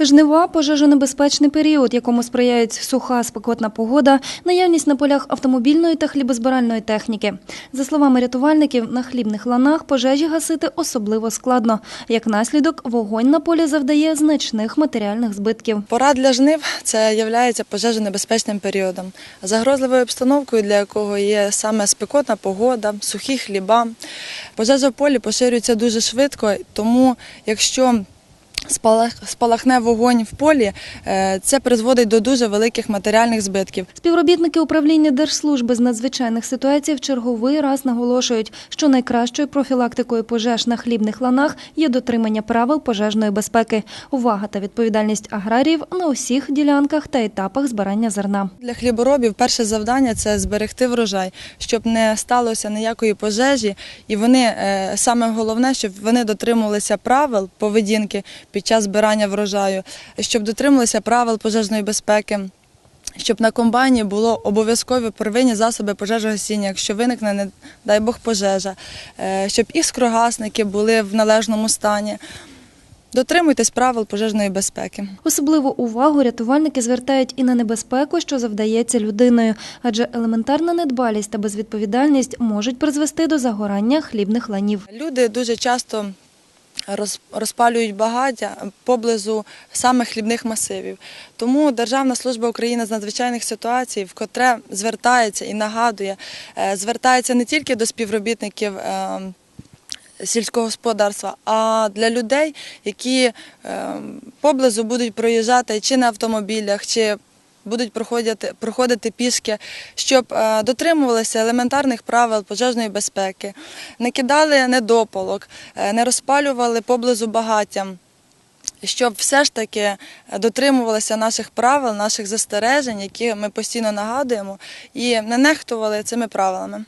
Жнива пожежонебезпечний період, якому сприяють суха спекотна погода, наявність на полях автомобільної та хлібозбиральної техніки. За словами рятувальників, на хлібних ланах пожежі гасити особливо складно. Як наслідок, вогонь на полі завдає значних матеріальних збитків. Пора для жнив це є пожежонебезпечним періодом, загрозливою обстановкою, для якого є саме спекотна погода, сухі хліба. Пожежа в полі поширюється дуже швидко, тому якщо спалахне вогонь в полі, е, це призводить до дуже великих матеріальних збитків. Співробітники управління Держслужби з надзвичайних ситуацій в черговий раз наголошують, що найкращою профілактикою пожеж на хлібних ланах є дотримання правил пожежної безпеки, увага та відповідальність аграріїв на усіх ділянках та етапах збирання зерна. Для хліборобів перше завдання це зберегти врожай, щоб не сталося ніякої пожежі, і вони е, саме головне, щоб вони дотримувалися правил поведінки під час збирання врожаю, щоб дотримувалися правил пожежної безпеки. Щоб на комбайні було обов'язкові первинні засоби пожежогасіння, якщо виникне, не дай Бог, пожежа, Е, щоб іскрогасники були в належному стані. Дотримуйтесь правил пожежної безпеки. Особливу увагу рятувальники звертають і на небезпеку, що завдається людиною, адже елементарна недбалість та безвідповідальність можуть призвести до загорання хлібних ланів. Люди дуже часто розпалюють багаття поблизу саме хлібних масивів. Тому Державна служба України з надзвичайних ситуацій вкотре звертається і нагадує, е, звертається не тільки до співробітників. е, Сільського господарства, а для людей, які е, поблизу будуть проїжджати чи на автомобілях, чи будуть проходити, проходити пішки, щоб е, дотримувалися елементарних правил пожежної безпеки, не кидали недопалок, е, не розпалювали поблизу багаття. Щоб все ж таки дотримувалися наших правил, наших застережень, які ми постійно нагадуємо, і не нехтували цими правилами.